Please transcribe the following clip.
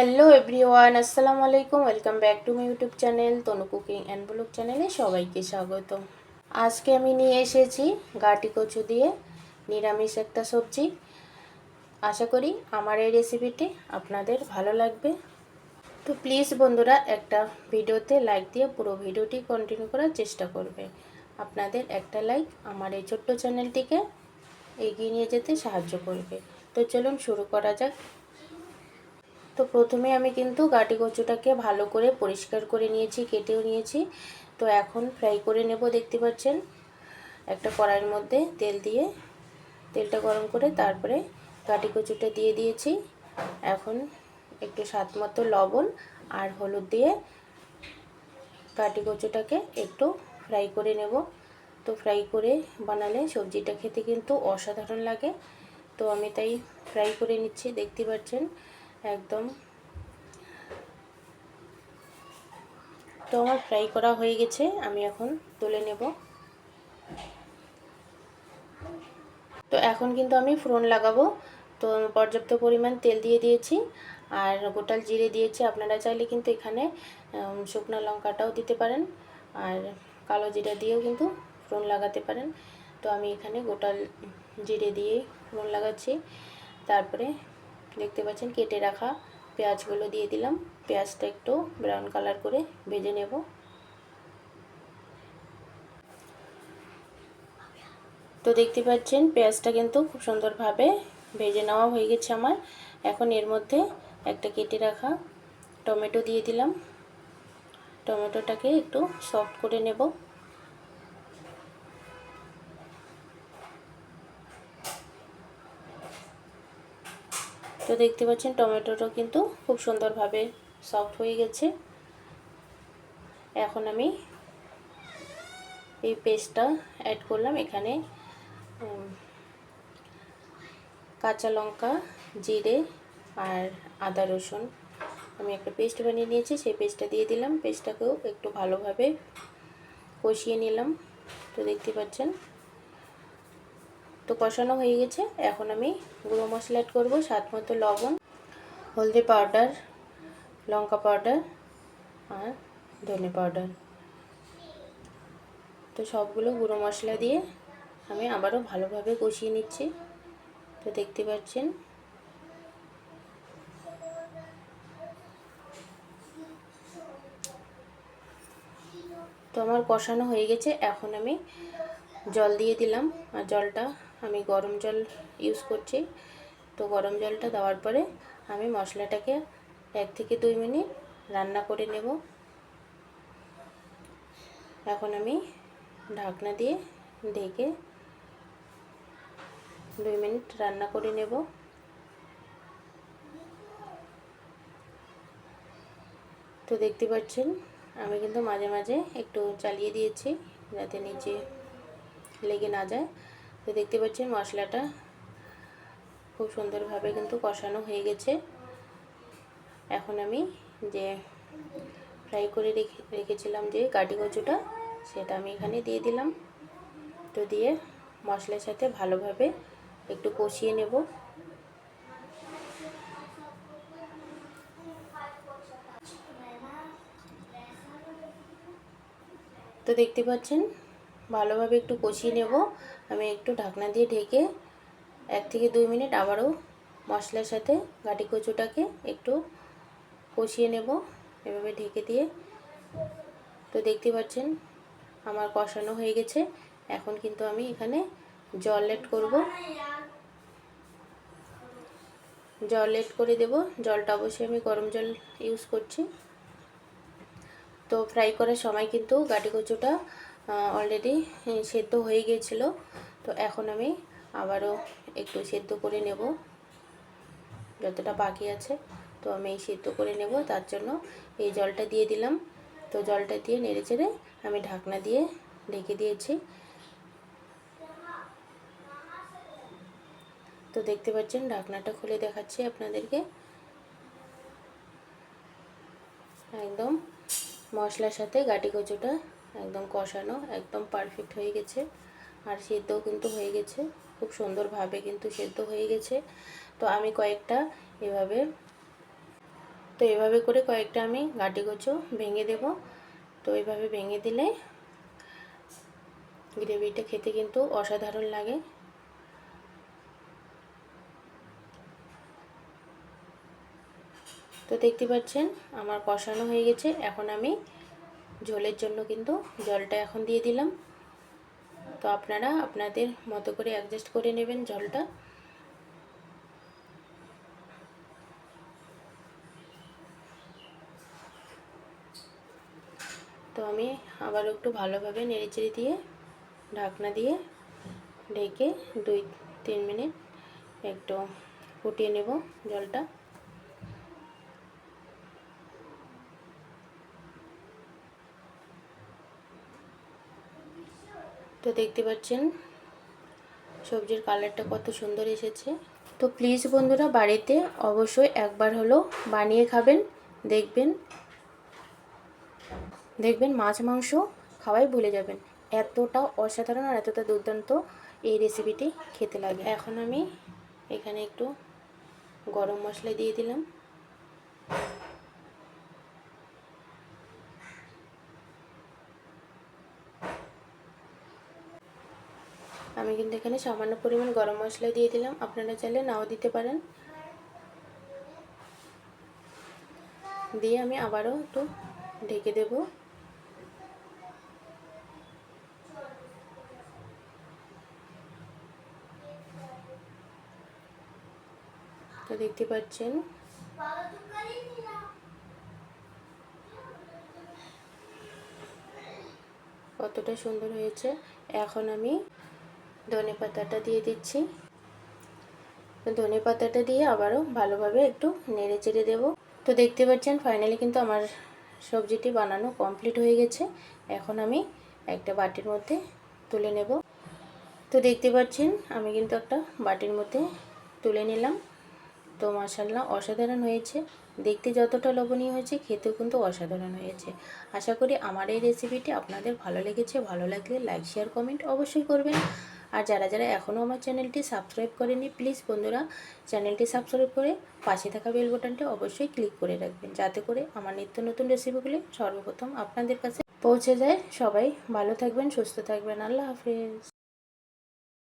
Hello everyone, আসসালামু আলাইকুম। Welcome back to my YouTube channel Tanu cooking and blog চ্যানেলে সবাইকে স্বাগত আজকে আমি নিয়ে এসেছি গাটি কচু দিয়ে নিরামিষ একটা সবজি। আশা করি আমার এই রেসিপিটি আপনাদের ভালো লাগবে। তো প্লিজ বন্ধুরা, একটা ভিডিওতে লাইক দিয়ে পুরো ভিডিওটি কন্টিনিউ করার চেষ্টা করবে। আপনাদের একটা লাইক আমার এই ছোট্ট চ্যানেলটিকে এগিয়ে নিয়ে যেতে সাহায্য করবে। তো চলুন শুরু করা যাক। তো প্রথমে আমি কিন্তু গাটি কচুটাকে ভালো করে পরিষ্কার করে নিয়েছি, কেটেও নিয়েছি। তো এখন ফ্রাই করে নেব, দেখতে পাচ্ছেন? একটা কড়াইয়ের মধ্যে তেল দিয়ে, তেলটা গরম করে তারপরে গাটি কচুটা দিয়ে দিয়েছি। এখন একটু স্বাদ মতো লবণ আর হলুদ দিয়ে গাটি কচুটাকে একটু ফ্রাই করে নেব। তো ফ্রাই করে বানালে সবজিটা খেতে কিন্তু অসাধারণ লাগে। তো আমি তাই ফ্রাই করে নিচ্ছি, দেখতে পাচ্ছেন? একদম। তো আমার ফ্রাই করা হয়ে গেছে, আমি এখন তুলে নেব। তো এখন কিন্তু আমি ফোড়ন লাগাবো। তো পর্যাপ্ত পরিমাণ তেল দিয়ে দিয়েছি, আর গোটাল জিরে দিয়েছি। আপনারা চাইলে কিন্তু এখানে শুকনো লঙ্কাটাও দিতে পারেন, আর কালো জিরা দিয়েও কিন্তু ফোড়ন লাগাতে পারেন। তো আমি এখানে গোটাল জিরে দিয়ে ফোড়ন লাগাচ্ছি। তারপরে দেখতে পাচ্ছেন কেটে রাখা পেঁয়াজগুলো দিয়ে দিলাম। পেঁয়াজটা একটু ব্রাউন কালার করে ভেজে নেব। তো দেখতে পাচ্ছেন পেঁয়াজটা কিন্তু খুব সুন্দরভাবে ভেজে নেওয়া হয়ে গেছে আমার। এখন এর মধ্যে একটা কেটে রাখা টমেটো দিয়ে দিলাম। টমেটোটাকে একটু সফট করে নেব। তো দেখতে পাচ্ছেন, টমেটোটা কিন্তু খুব সুন্দরভাবে সফট হয়ে গেছে। এখন আমি এই পেস্টটা অ্যাড করলাম। এখানে কাঁচা লঙ্কা, জিরে আর আদা রসুন। আমি একটা পেস্ট বানিয়ে নিয়েছি, সেই পেস্টটা দিয়ে দিলাম। পেস্টটাকেও একটু ভালোভাবে কষিয়ে নিলাম। তো দেখতে পাচ্ছেন তো কষানো হয়ে গেছে। এখন আমি গুঁড়ো মশলা অ্যাড করব, স্বাদ মতো লবণ, হলদি পাউডার লঙ্কা পাউডার আর ধনে পাউডার তো সবগুলো গুঁড়ো মশলা দিয়ে আমি আবারও ভালোভাবে কষিয়ে নিচ্ছি। তো দেখতে পাচ্ছেন। তো আমার কষানো হয়ে গেছে। এখন আমি জল দিয়ে দিলাম। আর জলটা আমি গরম জল ইউজ করছি। তো গরম জলটা দেওয়ার পরে আমি মশলাটাকে এক থেকে দুই মিনিট রান্না করে নেব। এখন আমি ঢাকনা দিয়ে ঢেকে দুই মিনিট রান্না করে নেব। তো দেখতে পাচ্ছেন, আমি কিন্তু মাঝে মাঝে একটু চালিয়ে দিয়েছি যাতে নিচে লেগে না যায়। তো দেখতে পাচ্ছেন মশলাটা খুব সুন্দরভাবে কিন্তু কষানো হয়ে গেছে। এখন আমি যে ফ্রাই করে রেখে, রেখেছিলাম যে কাটি কচুটা, সেটা আমি এখানে দিয়ে দিলাম। তো দিয়ে মশলার সাথে ভালোভাবে একটু কষিয়ে নেব। তো দেখতে পাচ্ছেন, ভালোভাবে একটু কষিয়ে নেব। আমি একটু ঢাকনা দিয়ে ঢেকে এক থেকে দুই মিনিট আবারও মশলার সাথে গাটি কচুটাকে একটু কষিয়ে নেব। এভাবে ঢেকে দিয়ে। তো দেখতে পাচ্ছেন, আমার কষানো হয়ে গেছে। এখন কিন্তু আমি এখানে জল এড করব। জল এড করে দেব। জলটা অবশ্যই আমি গরম জল ইউজ করছি। তো ফ্রাই করার সময় কিন্তু গাটি কচুটা অলরেডি সেদ্ধ হয়ে গিয়েছিল তো এখন আমি আবারও একটু সেদ্ধ করে নেব। যতটা বাকি আছে, তো আমি এই সেদ্ধ করে নেব। তার জন্য এই জলটা দিয়ে দিলাম। তো জলটা দিয়ে নেড়ে চেড়ে আমি ঢাকনা দিয়ে ঢেকে দিয়েছি। তো দেখতে পাচ্ছেন, ঢাকনাটা খুলে দেখাচ্ছি আপনাদেরকে। একদম মশলার সাথে গাটি কচুটা একদম কষানো, একদম পারফেক্ট হয়ে গেছে। আর সেদ্ধও কিন্তু হয়ে গেছে, খুব সুন্দরভাবে কিন্তু সেদ্ধ হয়ে গেছে। তো আমি কয়েকটা এভাবে, তো এভাবে করে কয়েকটা আমি গাটি কচু ভেঙে দেব। তো এভাবে ভেঙে দিলে গ্রেভিটা খেতে কিন্তু অসাধারণ লাগে। তো দেখতে পাচ্ছেন, আমার কষানো হয়ে গেছে। এখন আমি ঝোলের জন্য কিন্তু জলটা এখন দিয়ে দিলাম। তো আপনারা আপনাদের মতো করে অ্যাডজাস্ট করে নেবেন জলটা। তো আমি আবার একটু ভালোভাবে নেড়েচেড়ে দিয়ে ঢাকনা দিয়ে ঢেকে দুই তিন মিনিট একটু ফুটিয়ে নেব জলটা। তো দেখতে পাচ্ছেন, সবজির কালারটা কত সুন্দর এসেছে। তো প্লিজ বন্ধুরা, বাড়িতে অবশ্যই একবার হলো বানিয়ে খাবেন, দেখবেন দেখবেন মাছ, মাংস খাওয়াই ভুলে যাবেন। এতটা অসাধারণ আর এতটা দুর্দান্ত এই রেসিপিটি খেতে লাগে। এখন আমি এখানে একটু গরম মশলা দিয়ে দিলাম আমি কিন্তু এখানে সামান্য পরিমাণ গরম মশলা দিয়ে দিলাম। আপনারা চাইলে নাও দিতে পারেন। দিয়ে আমি আবারও একটু ঢেকে দেব। তো দেখতে পাচ্ছেন। কতটা সুন্দর হয়েছে। এখন আমি ধনে পাতাটা দিয়ে দিচ্ছি। ধনে পাতাটা দিয়ে আবারও ভালোভাবে একটু নেড়ে চেড়ে দেবো। তো দেখতে পাচ্ছেন ফাইনালি কিন্তু আমার সবজিটি বানানো কমপ্লিট হয়ে গেছে। এখন আমি একটা বাটির মধ্যে তুলে নেব। তো দেখতে পাচ্ছেন, আমি কিন্তু একটা বাটির মধ্যে তুলে নিলাম। তো মাসাল্লাহ অসাধারণ হয়েছে। দেখতে যতটা লোভনীয় হয়েছে, খেতেও কিন্তু অসাধারণ হয়েছে। আশা করি আমার এই রেসিপিটি আপনাদের ভালো লেগেছে। ভালো লাগলে লাইক শেয়ার কমেন্ট অবশ্যই করবেন। আর যারা যারা এখনও আমার চ্যানেলটি সাবস্ক্রাইব করেনি প্লিজ বন্ধুরা চ্যানেলটি সাবস্ক্রাইব করে পাশে থাকা বেল বাটনটি অবশ্যই ক্লিক করে রাখবেন, যাতে করে আমার নিত্য নতুন রেসিপিগুলি সর্বপ্রথম আপনাদের কাছে পৌঁছে যায়। সবাই ভালো থাকবেন, সুস্থ থাকবেন। আল্লাহ হাফিজ।